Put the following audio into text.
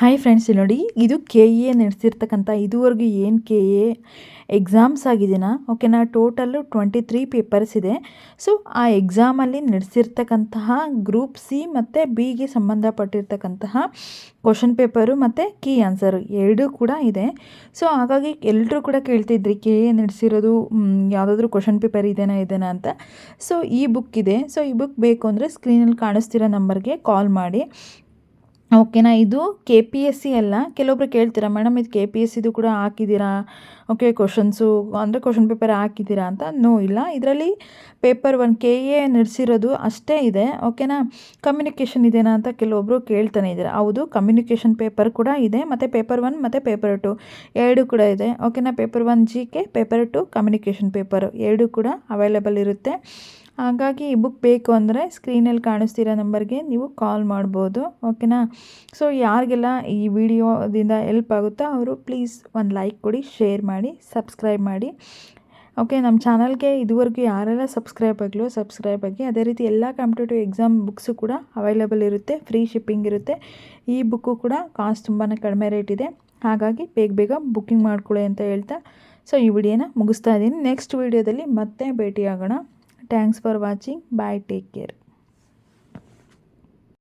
Hi friends ಇಲ್ಲಿ ನೋಡಿ, ಇದು ಕೆ ಎ ನಡೆಸಿರ್ತಕ್ಕಂಥ, ಇದುವರೆಗೂ ಏನು ಕೆ ಎ ಎಕ್ಸಾಮ್ಸ್ ಆಗಿದೆಯಾ ಓಕೆನಾ ಟೋಟಲ್ಲು ಟ್ವೆಂಟಿ ತ್ರೀ ಪೇಪರ್ಸ್ ಇದೆ. ಸೊ ಆ ಎಕ್ಸಾಮಲ್ಲಿ ನಡೆಸಿರ್ತಕ್ಕಂತಹ ಗ್ರೂಪ್ ಸಿ ಮತ್ತು ಬಿಗೆ ಸಂಬಂಧಪಟ್ಟಿರ್ತಕ್ಕಂತಹ ಕ್ವಶನ್ ಪೇಪರು ಮತ್ತು ಕೀ ಆನ್ಸರು ಎರಡೂ ಕೂಡ ಇದೆ. ಸೊ ಹಾಗಾಗಿ ಎಲ್ಲರೂ ಕೂಡ ಕೇಳ್ತಿದ್ರಿ ಕೆ ಎ ನಡೆಸಿರೋದು ಯಾವುದಾದ್ರೂ ಕ್ವಶನ್ ಪೇಪರ್ ಇದೆನಾ ಇದೆಯಾ ಅಂತ. ಸೊ ಈ ಬುಕ್ ಇದೆ. ಸೊ ಈ ಬುಕ್ ಬೇಕು ಅಂದರೆ ಸ್ಕ್ರೀನಲ್ಲಿ ಕಾಣಿಸ್ತಿರೋ ನಂಬರ್ಗೆ ಕಾಲ್ ಮಾಡಿ. ಓಕೆನಾ, ಇದು ಕೆ ಪಿ ಎಸ್ ಸಿ ಅಲ್ಲ? ಕೆಲವೊಬ್ರು ಕೇಳ್ತೀರಾ, ಮೇಡಮ್, ಇದು ಕೆ ಪಿ ಎಸ್ ಸಿದು ಕೂಡ ಹಾಕಿದ್ದೀರಾ? ಓಕೆ ಕ್ವಶನ್ಸು ಅಂದರೆ ಕ್ವಶನ್ ಪೇಪರ್ ಹಾಕಿದ್ದೀರಾ ಅಂತ? ನೋ ಇಲ್ಲ. ಇದರಲ್ಲಿ ಪೇಪರ್ ಒನ್ ಕೆ ಎ ನಡೆಸಿರೋದು ಅಷ್ಟೇ ಇದೆ. ಓಕೆನಾ? ಕಮ್ಯುನಿಕೇಷನ್ ಇದೆನಾ ಅಂತ ಕೆಲವೊಬ್ಬರು ಕೇಳ್ತಾನೆ ಇದ್ದಾರೆ. ಹೌದು ಕಮ್ಯುನಿಕೇಷನ್ ಪೇಪರ್ ಕೂಡ ಇದೆ, ಮತ್ತು ಪೇಪರ್ ಒನ್ ಮತ್ತು ಪೇಪರ್ ಟು ಎರಡು ಕೂಡ ಇದೆ. ಓಕೆನಾ? Paper one G K paper two communication paper ಎರಡು ಕೂಡ ಅವೈಲೇಬಲ್ ಇರುತ್ತೆ. ಹಾಗಾಗಿ ಈ ಬುಕ್ ಬೇಕು ಅಂದರೆ ಸ್ಕ್ರೀನಲ್ಲಿ ಕಾಣಿಸ್ತಿರೋ ನಂಬರ್ಗೆ ನೀವು ಕಾಲ್ ಮಾಡ್ಬೋದು ಓಕೆನಾ ಸೊ ಯಾರಿಗೆಲ್ಲ ಈ ವಿಡಿಯೋದಿಂದ ಎಲ್ಪ್ ಆಗುತ್ತೋ ಅವರು ಪ್ಲೀಸ್ ಒಂದು ಲೈಕ್ ಕೊಡಿ ಶೇರ್ ಮಾಡಿ ಸಬ್ಸ್ಕ್ರೈಬ್ ಮಾಡಿ. ಓಕೆ ನಮ್ಮ ಚಾನಲ್ಗೆ ಇದುವರೆಗೂ ಯಾರೆಲ್ಲ ಸಬ್ಸ್ಕ್ರೈಬ್ ಆಗಲು ಸಬ್ಸ್ಕ್ರೈಬ್ ಆಗಿ, ಅದೇ ರೀತಿ ಎಲ್ಲ ಕಾಂಪಿಟೇಟಿವ್ ಎಕ್ಸಾಮ್ ಬುಕ್ಸು ಕೂಡ ಅವೈಲೇಬಲ್ ಇರುತ್ತೆ ಫ್ರೀ ಶಿಪ್ಪಿಂಗ್ ಇರುತ್ತೆ. ಈ ಬುಕ್ಕು ಕೂಡ ಕಾಸ್ಟ್ ತುಂಬಾ ಕಡಿಮೆ ರೇಟ್ ಇದೆ. ಹಾಗಾಗಿ ಬೇಗ ಬೇಗ ಬುಕ್ಕಿಂಗ್ ಮಾಡ್ಕೊಳ್ಳಿ ಅಂತ ಹೇಳ್ತಾ. ಸೊ ಈ ವಿಡಿಯೋನ ಮುಗಿಸ್ತಾ ಇದ್ದೀನಿ. ನೆಕ್ಸ್ಟ್ ವಿಡಿಯೋದಲ್ಲಿ ಮತ್ತೆ ಭೇಟಿಯಾಗೋಣ. Thanks for watching. Bye. Take care.